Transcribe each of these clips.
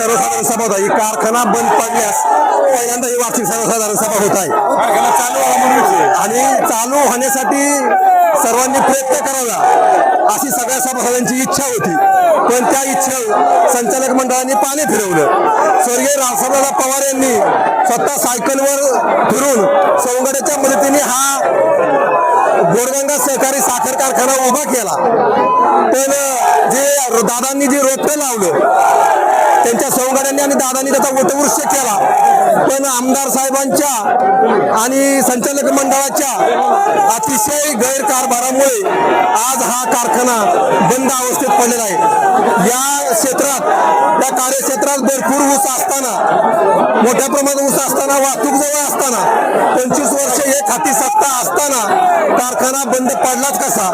सर्वसाधारण सभा होता ही कारखाना बंद पडल्यास पहिल्यांदा ही वार्षिक सर्वसाधारण सभा होत आहे. आणि चालू होण्यासाठी सर्वांनी प्रयत्न करावा. अशी सगळ्या सभासदांची इच्छा होती. पण त्या इच्छा संचालक मंडळाने पाणी फिरवलं. स्वर्गीय रामसाहेबराव पवार यांनी स्वतः सायकलवर फिरून सौंगड्याच्या मदतीने हा गोरगंगा सहकारी साखर कारखाना उभा केला. पण जे दादांनी जे रोपटं लावलं त्यांच्या आणि दादांनी त्याचा वटवृक्ष केला. पण आमदार साहेबांच्या आणि संचालक मंडळाच्या अतिशय गैरकारभारामुळे आज हा कारखाना बंद अवस्थेत पडलेला आहे. या क्षेत्रात या कार्यक्षेत्रात भरपूर ऊस असताना मोठ्या प्रमाणात ऊस असताना वाहतूक जवळ असताना पंचवीस वर्ष एक हाती सत्ता असताना कारखाना बंद पडलाच कसा?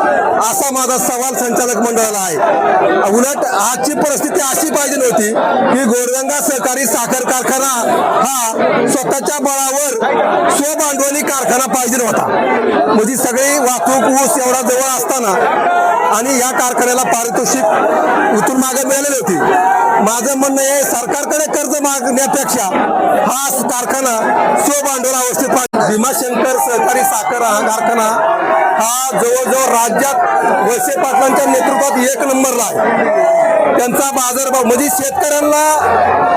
असा माझा सवाल संचालक मंडळाला आहे. उलट आजची परिस्थिती अशी पाहिजे नव्हती की गोरगंगा सहकारी साखर कारखाना हा स्वतःच्या बळावर स्वभांडवली कारखाना पाहिजे होता. म्हणजे सगळी वाहतूक ऊस एवढा जवळ असताना आणि या कारखान्याला पारितोषिक उतून मागे मिळालेली होती. माझं म्हणणं आहे सरकारकडे कर्ज मागण्यापेक्षा हा कारखाना स्वभांडवल अवस्थेत पाहिजे भीमाशंकर सहकारी साखर हा कारखाना हा जवळजवळ राज्यात वळसे पाटलांच्या नेतृत्वात एक नंबरला आहे. त्यांचा बाजारभाव म्हणजे शेतकऱ्यांना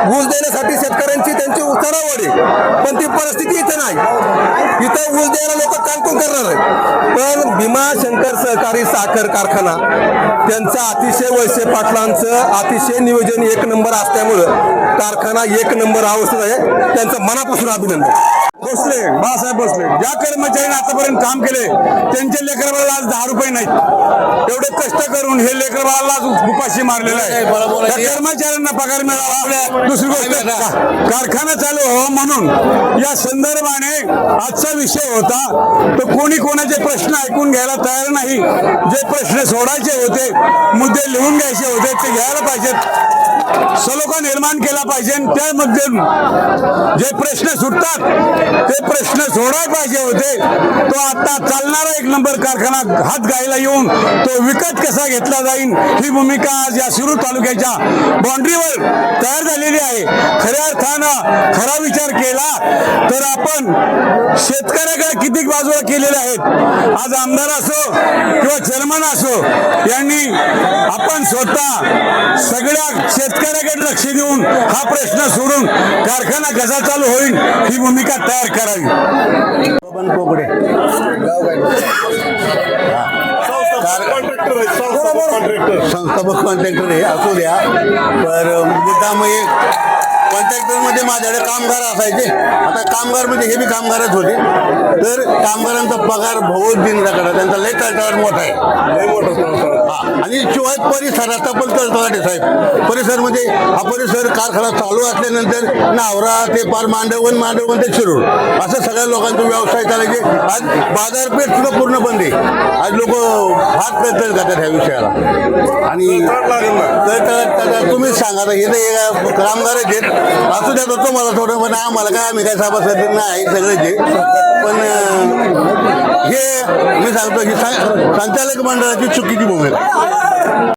ऊस देण्यासाठी शेतकऱ्यांची त्यांची चढावड आहे. पण ती परिस्थिती इथे नाही. इथं ऊस द्यायला लोक कानकून करणार आहे पण भीमाशंकर सहकारी साखर कारखाना त्यांचं अतिशय वळसे पाटलांचं अतिशय नियोजन एक नंबर असल्यामुळं कारखाना एक नंबर आवश्यक आहे. त्यांचं मनापासून अभिनंदन. भोसले बाळासाहेब भोसले ज्या कर्मचाऱ्यांनी आतापर्यंत काम केले त्यांच्या लेकराला आज दहा रुपये नाहीत. एवढे कष्ट करून हे लेकराला आज उपाशी मारलेलं आहे. त्या कर्मचाऱ्यांना पगार मिळावा. दुसरी गोष्ट कारखाना चालू व्हावा म्हणून या संदर्भाने आजचा विषय होता. तर कोणी कोणाचे प्रश्न ऐकून घ्यायला तयार नाही. जे प्रश्न सोडायचे होते मुद्दे लिहून घ्यायचे होते ते घ्यायला पाहिजेत. सलोखा निर्माण केला पाहिजे त्यामध्ये जे प्रश्न सुटतात ते प्रश्न सोडायला पाहिजे होते. तो आता चालणारा एक नंबर कारखाना हात गायला येऊन तो विकत कसा घेतला जाईल ही भूमिका आज या शिरूर तालुक्याच्या बाउंड्रीवर तयार झालेली आहे. खऱ्या अर्थानं खरा विचार केला तर आपण शेतकऱ्याकडे किती बाजूला केलेल्या आहेत? आज आमदार असो चेअरमन असो यांनी आपण स्वतः सगळ्या शेतकऱ्याकडे लक्ष देऊन हा प्रश्न सोडून कारखाना कसा चालू होईल ही भूमिका तयार करावी. बबन कोकडे संस्थापक कॉन्ट्रॅक्टर हे असू द्या. पर मुद्दा मग कॉन्ट्रॅक्टरमध्ये माझ्याकडे कामगार असायचे. आता कामगार म्हणजे हे बी कामगारच होते. तर कामगारांचा पगार बहुत दिनकडे त्यांचा लय तळतळाट मोठा आहे. लय मोठा आणि शिवाय परिसराचा पण तळतळाट आहे साहेब. परिसर म्हणजे हा परिसर कारखाना चालू असल्यानंतर नावरा ते पार मांडवण मांडवण ते शिरूर. असं सगळ्या लोकांचा व्यवसाय चालायचे. आज बाजारपेठ सुद्धा पूर्ण बंद आहे. आज लोक हात तळतळ करतात ह्या विषयाला. आणि तळतळ तुम्हीच सांगा हे तर कामगारच आहेत. असू देत होतो मला थोडं पण आम्हाला काय आम्ही काय सभासद नाही सगळ्याचे. पण हे मी सांगतो की संचालक मंडळाची चुकीची भूमिका.